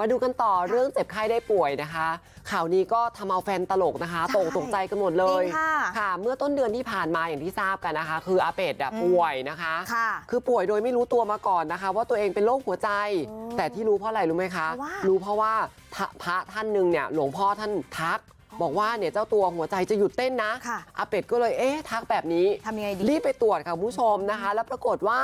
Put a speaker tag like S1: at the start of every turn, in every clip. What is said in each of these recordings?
S1: มาดูกันต่อเรื่องเจ็บไข้ได้ป่วยนะคะ ข่าวนี้ก็ทำเอาแฟนตลกนะคะ
S2: ใช่
S1: ตกตกใจกันหมดเลย
S2: จริงค่ะ
S1: ค่ะ เมื่อต้นเดือนที่ผ่านมาอย่างที่ทราบกันนะคะ คืออาเป็ดอะป่วยนะคะ
S2: ค่ะ
S1: คือป่วยโดยไม่รู้ตัวมาก่อนนะคะ ว่าตัวเองเป็นโรคหัวใจ
S2: โอ้
S1: แต่ที่รู้เพราะอะไรรู้ไหมคะ
S2: เพราะว่า
S1: รู้เพราะว่าพระพระท่านหนึ่งเนี่ยหลวงพ่อท่านทัก บอกว่าเนี่ยเจ้าตัวหัวใจจะหยุดเต้นนะ
S2: ค่ะ
S1: อาเป็ดก็เลยเอ๊ะทักแบบนี้
S2: ทำยังไงดี
S1: รีบไปตรวจค่ะคุณผู้ชมนะคะ แล้วปรากฏว่า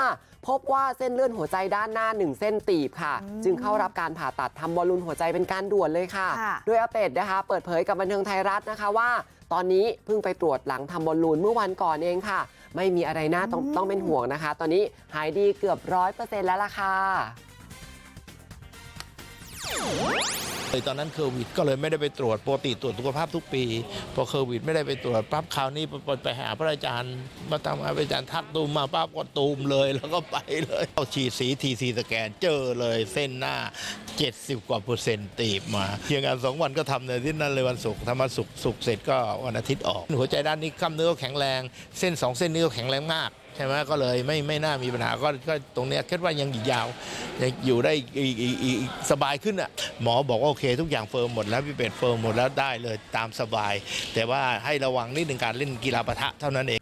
S1: พบว่าเส้นเลือดหัวใจด้านหน้าหนึ่งเส้นตีบค่ะ
S2: อืม
S1: จึงเข้ารับการผ่าตัดทำบอลลูนหัวใจเป็นการด่วนเลยค่ะ
S2: ค่ะ
S1: โดยอาเป็ดนะคะ เปิดเผยกับบันเทิงไทยรัฐนะคะว่า ตอนนี้เพิ่งไปตรวจหลังทำบอลลูนเมื่อวันก่อนเองค่ะ ไม่มีอะไรน่าต้องต้องเป็นห่วงนะคะ ตอนนี้หายดีเกือบร้อยเปอร์เซ็นต์แล้วล่ะค่ะ
S3: เลย ตอนนั้นโควิดก็เลยไม่ได้ไปตรวจปกติตรวจสุขภาพทุกปี พอโควิดไม่ได้ไปตรวจปั๊บคราวนี้ไปไปหาพระอาจารย์มาตามพระอาจารย์ทักตูมมาปั๊บก็ตูมเลยแล้วก็ไปเลยเอาฉีดสีทีซีสแกนเจอเลยเส้นหน้า 70 กว่าเปอร์เซ็นต์ตีบมาเพียงงานสองวันก็ทำในที่นั่นเลยวันศุกร์ทำวันศุกร์ศุกร์เสร็จก็วันอาทิตย์ออก หัวใจด้านนี้กล้ามเนื้อแข็งแรง เส้นสองเส้นนี้ก็แข็งแรงมาก ใช่ไหมก็เลยไม่ไม่น่ามีปัญหาก็ก็ตรงเนี้ยคิดว่ายังอีกยาวยังอยู่ได้อีกอีกอีกอีกสบายขึ้นอะหมอบอกว่าโอเค ทุกอย่างเฟิร์มหมดแล้วพี่เป็ดเฟิร์มหมดแล้วได้เลยตามสบาย แต่ว่าให้ระวังนิดหนึ่งการเล่นกีฬาปะทะเท่านั้นเอง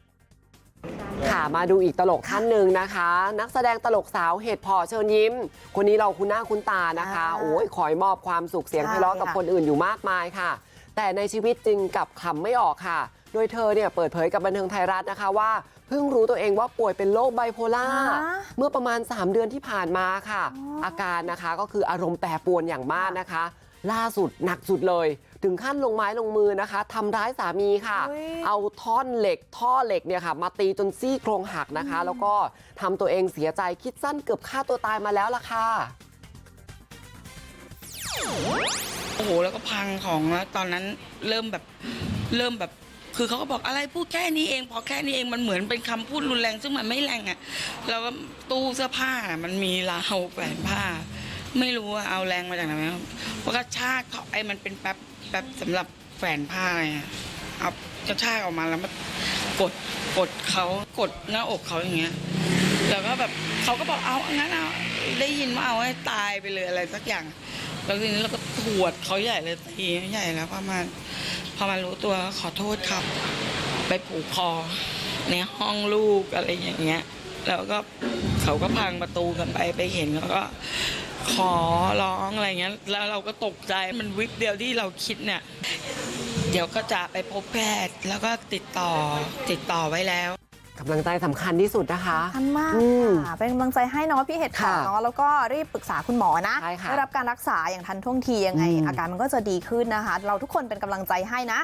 S1: ค่ะมาดูอีกตลกท่านหนึ่งนะคะ นักแสดงตลกสาวเหตุพอเชิญยิ้ม คนนี้เราคุ้นหน้าคุ้นตานะคะ
S2: อ่า
S1: โอ้ยคอยมอบความสุขเสียง
S2: ใช่
S1: ไพเราะกับ
S2: ค่ะ
S1: คนอื่นอยู่มากมายค่ะ แต่ในชีวิตจริงกลับคำไม่ออกค่ะ โดยเธอเนี่ยเปิดเผยกับบันเทิงไทยรัฐนะคะว่าเพิ่งรู้ตัวเองว่าป่วยเป็นโรคไบโพล่า
S2: ฮะ
S1: เมื่อประมาณ 3 เดือนที่ผ่านมาค่ะ
S2: อ๋ออ
S1: อาการนะคะก็คืออารมณ์แปรปรวนอย่างมากนะคะ ล่าสุดหนักสุดเลย ถึงขั้นลงไม้ลงมือนะคะทำร้ายสามีค่ะ
S2: อุ๊ย
S1: เอาท่อนเหล็กท่อเหล็กเนี่ยค่ะมาตีจนซี่โครงหักนะคะ แล้วก็ทำตัวเองเสียใจคิดสั้นเกือบฆ่าตัวตายมาแล้วล่ะค่ะ
S4: โอ้โหแล้วก็พังของแล้วตอนนั้นเริ่มแบบเริ่มแบบ คือเขาก็บอกอะไรพูดแค่นี้เองพอแค่นี้เองมันเหมือนเป็นคำพูดรุนแรงซึ่งมันไม่แรงอะแล้วก็ตู้เสื้อผ้ามันมีราวแขวนผ้า ไม่รู้ว่าเอาแรงมาจากไหนเพราะกระชากเขาไอ้มันเป็นแป๊บแป๊บสำหรับแขวนผ้าไงเอากระชากออกมาแล้วมันกดกดเขากดหน้าอกเขาอย่างเงี้ยแล้วก็แบบเขาก็บอกเอางั้นเอาได้ยินว่าเอาให้ตายไปเลยอะไรสักอย่างแล้วทีนี้เราก็ถวดเขาใหญ่เลยตีใหญ่แล้วประมาณ พอมารู้ตัวขอโทษครับ ไปผูกคอในห้องลูกอะไรอย่างเงี้ย แล้วก็เขาก็พังประตูกันไปไปเห็นเขาก็ขอร้องอะไรเงี้ย แล้วเราก็ตกใจมันวิบเดียวที่เราคิดเนี่ย เดี๋ยวก็จะไปพบแพทย์แล้วก็ติดต่อติดต่อไว้แล้ว
S1: กำลังใจสำคัญที่สุดนะคะ
S2: ทันมาก
S1: อืม
S2: ค่ะเป็นกำลังใจให้เนาะพี่เห็ดขอ
S1: ค่ะ
S2: เนาะแล้วก็รีบปรึกษาคุณหมอนะ
S1: ใช่ค่ะ
S2: ได้รับการรักษาอย่างทันท่วงทียังไง
S1: อืม
S2: อาการมันก็จะดีขึ้นนะคะ เราทุกคนเป็นกำลังใจให้นะ